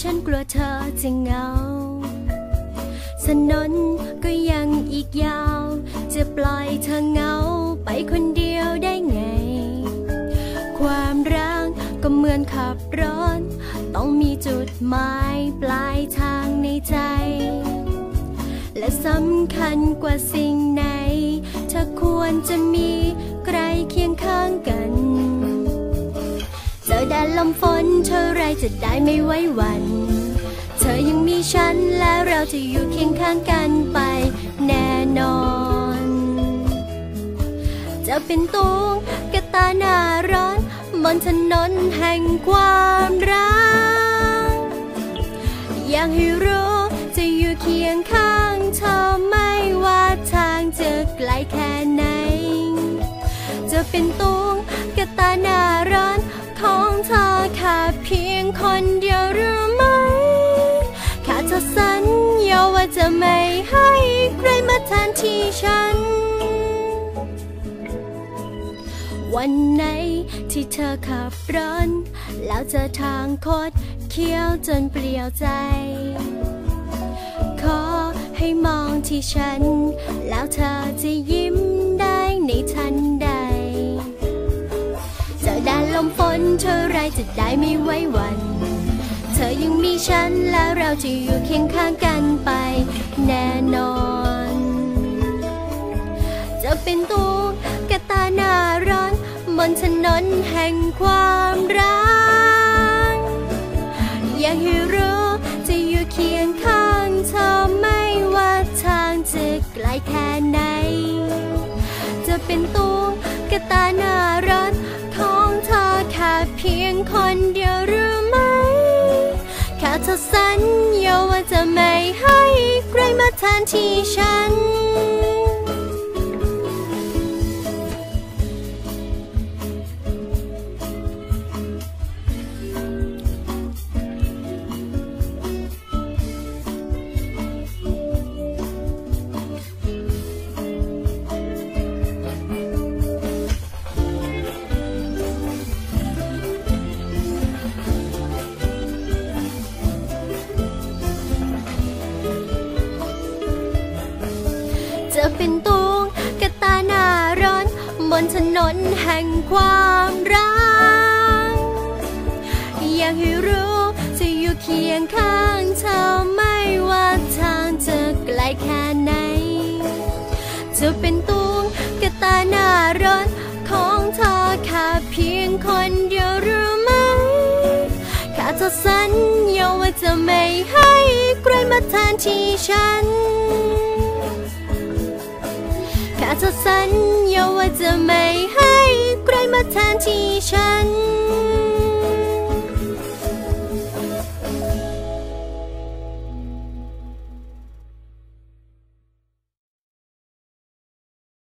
ฉันกลัวเธอจะเหงาสนนก็ยังอีกยาว จะปล่อยเธอเหงาไปคนเดียวได้ไง ความรักก็เหมือนขับรถ ต้องมีจุดหมายปลายทางในใจ และสำคัญกว่าสิ่งไหน เธอควรจะมีใครเคียงข้างกัน ลมฝนเท่าไรจะได้ไม่ไว้วัน เธอยังมีฉันและเราจะอยู่เคียงข้างกันไปแน่นอน จะเป็นตุงกระตาหน้าร้อนบนถนนแห่งความรัก อยากให้รู้จะอยู่เคียงข้างเธอไม่ว่าทางจะไกลแค่ไหน จะเป็นตุงกระตาหน้า คนเดียวหรือไม่แค่เธอสัญญาว่าจะไม่ให้ใครมาแทนที่ฉัน วันไหนที่เธอขับรถแล้วเจอทางคดเคี้ยวจนเปลี่ยวใจ ขอให้มองที่ฉัน แล้วเธอจะยิ้มได้ในทันใดเจอแดดลมฝนเท่าไรจะได้ไม่ไว้วัน ฉันแล้วเราจะอยู่เคียงข้างกันไปแน่นอน จะเป็นตัวกระตาหน้าร้อนบนถนนแห่งความรักอยากให้รู้จะอยู่เคียงข้างเธอไม่ว่าทางจะไกลแค่ไหน จะเป็นตัวกระตาหน้าร้อนของเธอแค่เพียงคน เธอสัญญาว่าจะไม่ให้ใครมาแทนที่ฉัน จะเป็นตัวกระตาหน้าร้อน บนถนนแห่งความรัก อยากให้รู้จะอยู่เคียงข้างเธอไม่ว่าทางจะไกลแค่ไหน จะเป็นตัวกระตาหน้าร้อนของเธอแค่เพียงคนเดียวหรือไม่แค่เธอสัญญาว่าจะไม่ให้ใครมาแทนที่ฉัน แค่เธอสัญญาว่าจะไม่ให้ใครมาแทนที่ฉัน